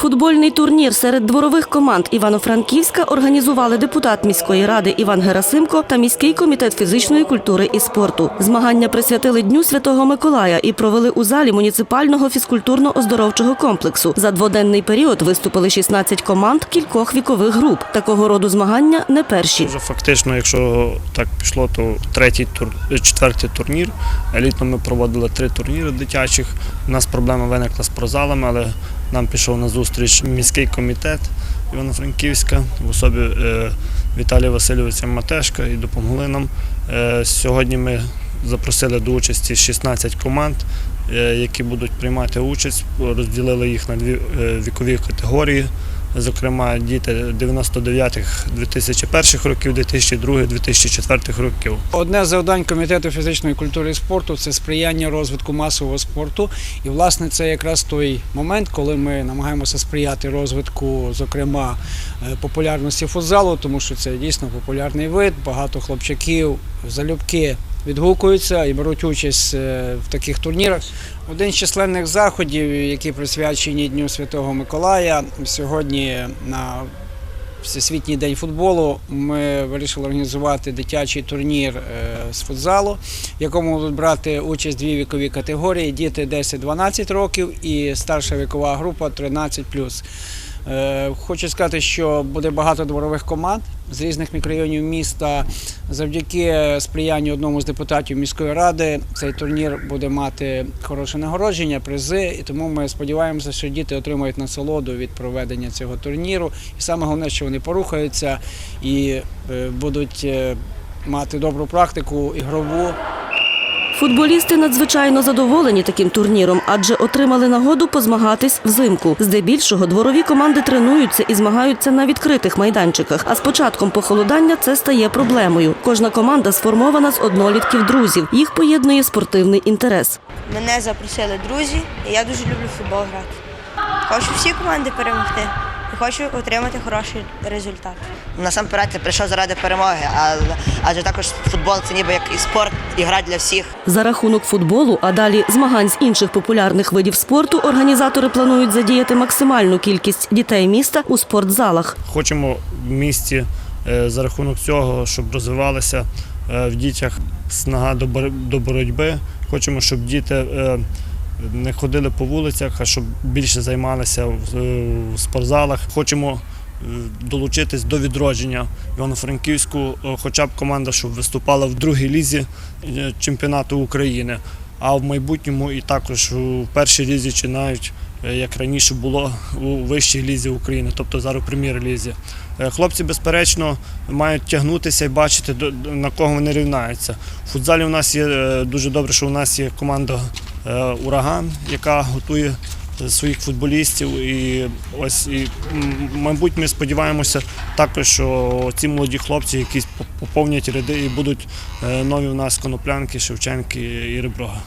Футбольний турнір серед дворових команд Івано-Франківська організували депутат міської ради Іван Герасимко та міський комітет фізичної культури і спорту. Змагання присвятили Дню Святого Миколая і провели у залі муніципального фізкультурно-оздоровчого комплексу. За дводенний період виступили 16 команд кількох вікових груп. Такого роду змагання не перші. Фактично, якщо так пішло, то третій тур, е, четвертий турнір. Елітно ми проводили три турніри дитячих. У нас проблема виникла з прозалами, але нам пішов на зустріч міський комітет Івано-Франківська в особі е, Віталія Васильовича Матешка і допомогли нам. Е, сьогодні ми запросили до участі 16 команд, е, які будуть приймати участь. Розділили їх на дві вікові категорії. Зокрема, діти 99-х, 2001 років, 2002-2004 років. Одне з завдань комітету фізичної культури і спорту це сприяння розвитку масового спорту. І власне це якраз той момент, коли ми намагаємося сприяти розвитку, зокрема е, популярності футзалу, тому що це дійсно популярний вид. Багато хлопчаків залюбки відгукуються і беруть участь е, в таких турнірах. Один з численних заходів, які присвячені Дню Святого Миколая, сьогодні на Всесвітній день футболу ми вирішили організувати дитячий турнір е, з футзалу, в якому будуть брати участь дві вікові категорії: діти 10-12 років і старша вікова група 13+. Е, Хочу сказати, що буде багато дворових команд з різних мікрорайонів міста. Завдяки сприянню одному з депутатів міської ради цей турнір буде мати хороше нагородження, призи. І тому ми сподіваємося, що діти отримають насолоду від проведення цього турніру. І саме головне, що вони порухаються і е, будуть е, мати добру практику ігрову. Футболісти надзвичайно задоволені таким турніром, адже отримали нагоду позмагатись взимку. Здебільшого дворові команди тренуються і змагаються на відкритих майданчиках. А з початком похолодання це стає проблемою. Кожна команда сформована з однолітків друзів. Їх поєднує спортивний інтерес. Мене запросили друзі, і я дуже люблю футбол грати. Хочу всі команди перемогти і хочу отримати хороший результат. Насамперед я прийшов заради перемоги, а- адже також футбол це ніби як і спорт, і гра для всіх. За рахунок футболу, а далі змагань з інших популярних видів спорту, організатори планують задіяти максимальну кількість дітей міста у спортзалах. Хочемо в місті е, за рахунок цього, щоб розвивалася е, в дітях снага до бор- боротьби. Хочемо, щоб діти е, не ходили по вулицях, а щоб більше займалися в е, спортзалах. Хочемо е, долучитись до відродження Івано-Франківську, е, хоча б команда, щоб виступала в другій лізі чемпіонату України, а в майбутньому і також у першій лізі чи навіть як раніше було у вищій лізі України, тобто зараз у прем'єр-лізі. Хлопці, безперечно, мають тягнутися і бачити, на кого вони рівняються. В футзалі у нас є дуже добре, що у нас є команда Ураган, яка готує е, своїх футболістів. І ось і мабуть, ми сподіваємося також, що ці молоді хлопці якісь поповнять ряди і будуть е, нові в нас коноплянки, Шевченки і Реброга.